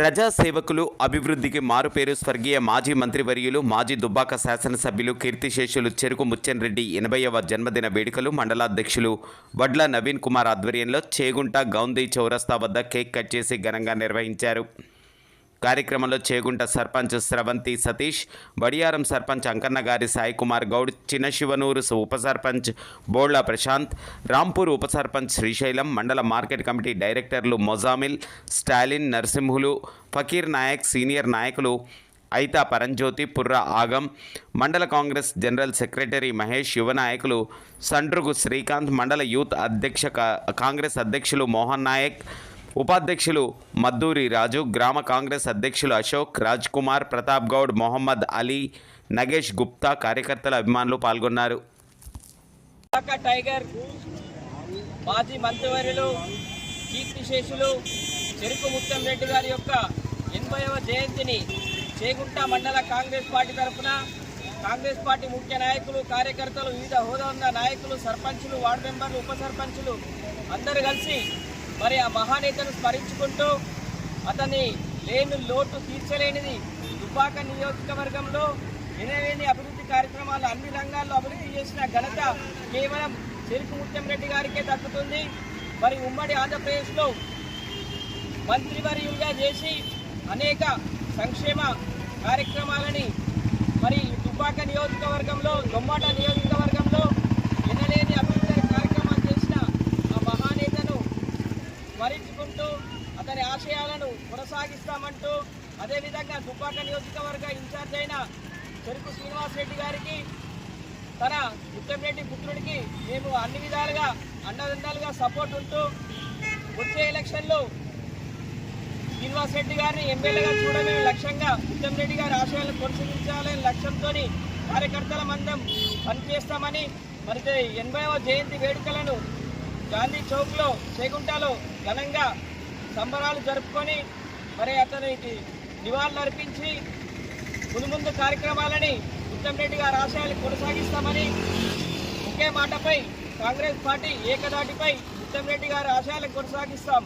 ప్రజాసేవకులు అభివృద్ధికి మారుపేరు స్వర్గీయ మాజీ మంత్రివర్యులు మాజీ దుబ్బాక శాసనసభ్యులు కీర్తిశేషులు చెరుకు ముచ్చెన్రెడ్డి ఎనభైవ జన్మదిన వేడుకలు మండలాధ్యక్షులు వడ్ల నవీన్ కుమార్ ఆధ్వర్యంలో చేగుంట గౌందీ చౌరస్తా వద్ద కేక్ కట్ చేసి ఘనంగా నిర్వహించారు. కార్యక్రమంలో చేగుంట సర్పంచ్ స్రవంతి సతీష్ బడియారం సర్పంచ్ అంకన్న సాయి కుమార్ గౌడ్ చిన్నశివనూరు ఉప సర్పంచ్ బోళ్ళ ప్రశాంత్ రాంపూర్ ఉప సర్పంచ్ శ్రీశైలం మండల మార్కెట్ కమిటీ డైరెక్టర్లు మొజామిల్ స్టాలిన్ నరసింహులు ఫకీర్ నాయక్ సీనియర్ నాయకులు ఐతా పరంజ్యోతి పుర్ర ఆగం మండల కాంగ్రెస్ జనరల్ సెక్రటరీ మహేష్ యువ నాయకులు సండ్రుగు శ్రీకాంత్ మండల యూత్ అధ్యక్ష కా- కాంగ్రెస్ అధ్యక్షులు మోహన్ నాయక్ ఉపాధ్యక్షులు మద్దూరి రాజు గ్రామ కాంగ్రెస్ అధ్యక్షులు అశోక్ రాజ్ కుమార్ ప్రతాప్ గౌడ్ మొహమ్మద్ అలీ నగేష్ గుప్తా కార్యకర్తల అభిమానులు పాల్గొన్నారు. టైగర్ మాజీ మంత్రివర్యులు కీర్తిశేషులు చెరుకు ముత్తం రెడ్డి గారి యొక్క ఎనభైవ జయంతిని చేగుంట మండల కాంగ్రెస్ పార్టీ తరఫున కాంగ్రెస్ పార్టీ ముఖ్య నాయకులు కార్యకర్తలు వివిధ హోదా ఉన్న నాయకులు సర్పంచులు వార్డు మెంబర్లు ఉప సర్పంచులు అందరూ కలిసి మరి ఆ మహానేతను స్మరించుకుంటూ అతని లేని లోటు తీర్చలేనిది దుబ్బాక నియోజకవర్గంలో ఎనలేని అభివృద్ధి కార్యక్రమాలు అన్ని రంగాల్లో అభివృద్ధి చేసిన ఘనత కేవలం చెరుకు ముత్యం రెడ్డి గారికే దక్కుతుంది. మరి ఉమ్మడి ఆంధ్రప్రదేశ్లో మంత్రివర్యులుగా చేసి అనేక సంక్షేమ కార్యక్రమాలని మరి దుబ్బాక నియోజకవర్గంలో దొమ్మాట నియోజక ఎనలేని అభివృద్ధి కార్యక్రమాలు చేసిన ఆ మహానేతను స్మరించుకుంటూ అతని ఆశయాలను కొనసాగిస్తామంటూ అదేవిధంగా దుబ్బాక నియోజకవర్గ ఇన్ఛార్జ్ అయిన చెరుకు శ్రీనివాస్ రెడ్డి గారికి తన ఉత్తమరెడ్డి పుత్రుడికి మేము అన్ని విధాలుగా అండదండాలుగా సపోర్ట్ ఉంటూ వచ్చే ఎలక్షన్లో శ్రీనివాస్ రెడ్డి గారిని ఎమ్మెల్యేగా చూడమే లక్ష్యంగా ఉత్తమరెడ్డి గారి ఆశయాలను కొనసాగించాలనే లక్ష్యంతో కార్యకర్తల మందం పనిచేస్తామని మరి ఎనభైవ జయంతి వేడుకలను గాంధీ చౌక్లో చేగుంటలో ఘనంగా సంబరాలు జరుపుకొని మరి అతనికి నివాళులర్పించి ముందు ముందు కార్యక్రమాలని ఉత్తమ్ గారి ఆశయాలు కొనసాగిస్తామని ఒకే మాటపై కాంగ్రెస్ పార్టీ ఏకదాటిపై ఉత్తమ్ రెడ్డి గారి ఆశయాలను కొనసాగిస్తాం.